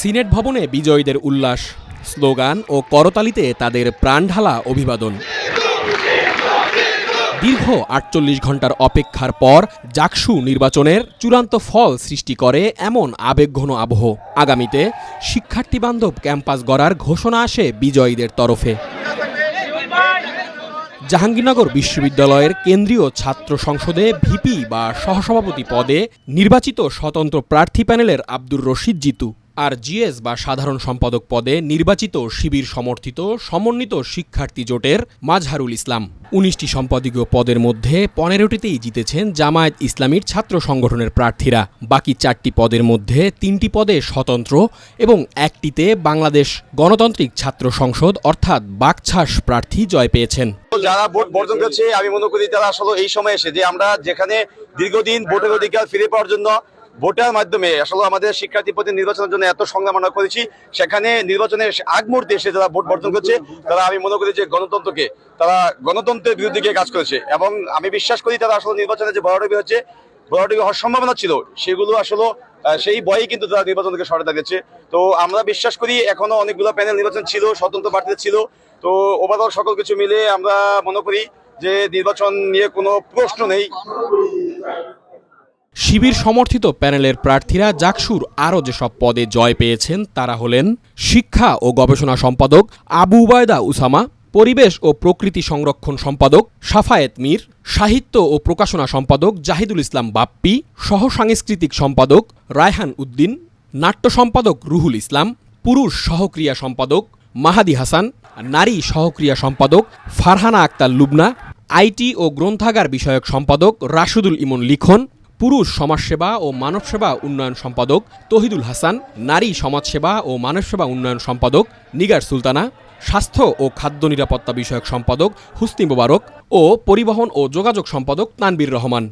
Senate ভবনে বিজয়ীদের উল্লাস, স্লোগান ও করতালিতে তাদের প্রাণঢালা অভিবাদন। দীর্ঘ আটচল্লিশ ঘণ্টার অপেক্ষার পর জাকসু নির্বাচনের চূড়ান্ত ফল সৃষ্টি করে এমন আবেগঘন আবহ। আগামীতে শিক্ষার্থী বান্ধব ক্যাম্পাস গড়ার ঘোষণা আসে বিজয়ীদের তরফে। জাহাঙ্গীরনগর বিশ্ববিদ্যালয়ের কেন্দ্রীয় ছাত্র সংসদে ভিপি বা সহসভাপতি পদে নির্বাচিত স্বতন্ত্র প্রার্থী প্যানেলের আব্দুর রশিদ জিতু। আর জিএস বা সাধারণ সম্পাদক পদে নির্বাচিত শিবির সমর্থিত সমন্বিত শিক্ষার্থী জোটের মাজহারুল ইসলাম। উনিশটি সম্পাদকীয় পদের মধ্যে পনেরোটিতেই জিতেছেন জামায়াত ইসলামীর ছাত্র সংগঠনের প্রার্থীরা। বাকি চারটি পদের মধ্যে তিনটি পদে স্বতন্ত্র এবং একটিতে বাংলাদেশ গণতান্ত্রিক ছাত্র সংসদ অর্থাৎ বাকছাস প্রার্থী জয় পেয়েছেন। যারা ভোট বর্জন করছে, আমি মনে করি তারা আসলে এই সময় এসে যে আমরা যেখানে দীর্ঘদিন ভোটের অধিকার ফিরে পাওয়ার জন্য ভোটের মাধ্যমে আসলে আমাদের শিক্ষার্থী প্রতি নির্বাচনের জন্য এত সংগ্রাম আমরা করেছি। সেখানে নির্বাচনের আগ মুহূর্তে এসে যারা ভোট বর্জন করছে, তারা আমি মনে করি যে গণতন্ত্রকে, তারা গণতন্ত্রের বিরুদ্ধে গিয়ে কাজ করেছে এবং আমি বিশ্বাস করি তারা আসলে নির্বাচনে যে বড় হচ্ছে, বড় হওয়ার সম্ভাবনা ছিল। সেগুলো আসলে সেই ভয়েই কিন্তু তারা নির্বাচন থেকে সরে দাঁড়িয়েছে। তো আমরা বিশ্বাস করি এখনও অনেকগুলো প্যানেল নির্বাচন ছিল, স্বতন্ত্র প্রার্থীদের ছিল। তো ওভারঅল সকল কিছু মিলে আমরা মনে করি যে নির্বাচন নিয়ে কোনো প্রশ্ন নেই। শিবির সমর্থিত প্যানেলের প্রার্থীরা জাকসুর আরও যেসব পদে জয় পেয়েছেন, তারা হলেন শিক্ষা ও গবেষণা সম্পাদক আবু উবায়দা উসামা, পরিবেশ ও প্রকৃতি সংরক্ষণ সম্পাদক সাফায়েত মীর, সাহিত্য ও প্রকাশনা সম্পাদক জাহিদুল ইসলাম বাপ্পি সহ সাংস্কৃতিক সম্পাদক রায়হান উদ্দিন, নাট্য সম্পাদক রুহুল ইসলাম, পুরুষ সহক্রিয়া সম্পাদক মাহাদি হাসান, নারী সহক্রিয়া সম্পাদক ফারহানা আক্তার লুবনা, আইটি ও গ্রন্থাগার বিষয়ক সম্পাদক রাশুদুল ইমন লিখন পুরুষ সমাজসেবা ও মানবসেবা উন্নয়ন সম্পাদক তহিদুল হাসান, নারী সমাজসেবা ও মানবসেবা উন্নয়ন সম্পাদক নিগার সুলতানা, স্বাস্থ্য ও খাদ্য নিরাপত্তা বিষয়ক সম্পাদক হুসনি মোবারক ও পরিবহন ও যোগাযোগ সম্পাদক তানবীর রহমান।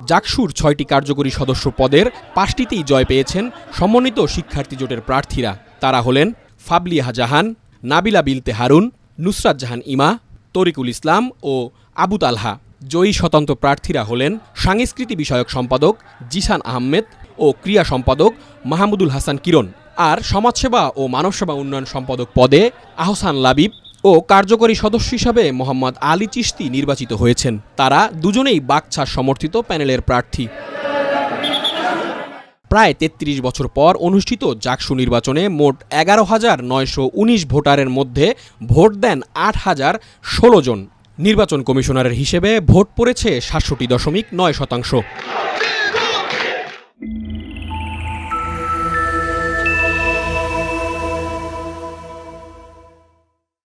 জাকসুর ছয়টি কার্যকরী সদস্য পদের পাঁচটিতেই জয় পেয়েছেন সমন্বিত শিক্ষার্থী জোটের প্রার্থীরা। তারা হলেন ফাবলিহা জাহান, নাবিলা বিলতে হারুন, নুসরাত জাহান ইমা, তরিকুল ইসলাম ও আবু তালহা। জয়ী স্বতন্ত্র প্রার্থীরা হলেন সাংস্কৃতি বিষয়ক সম্পাদক জিসান আহমেদ ও ক্রিয়া সম্পাদক মাহমুদুল হাসান কিরণ। আর সমাজসেবা ও মানবসেবা উন্নয়ন সম্পাদক পদে আহসান লাবিব ও কার্যকরী সদস্য হিসাবে মোহাম্মদ আলী চিশতি নির্বাচিত হয়েছেন। তারা দুজনেই বাকছাস সমর্থিত প্যানেলের প্রার্থী। প্রায় ৩৩ বছর পর অনুষ্ঠিত জাকসু নির্বাচনে মোট এগারো হাজার নয়শো উনিশ ভোটারের মধ্যে ভোট দেন আট হাজার ষোলো জন। নির্বাচন কমিশনারের হিসেবে ভোট পড়েছে সাতষট্টি দশমিক নয় শতাংশ।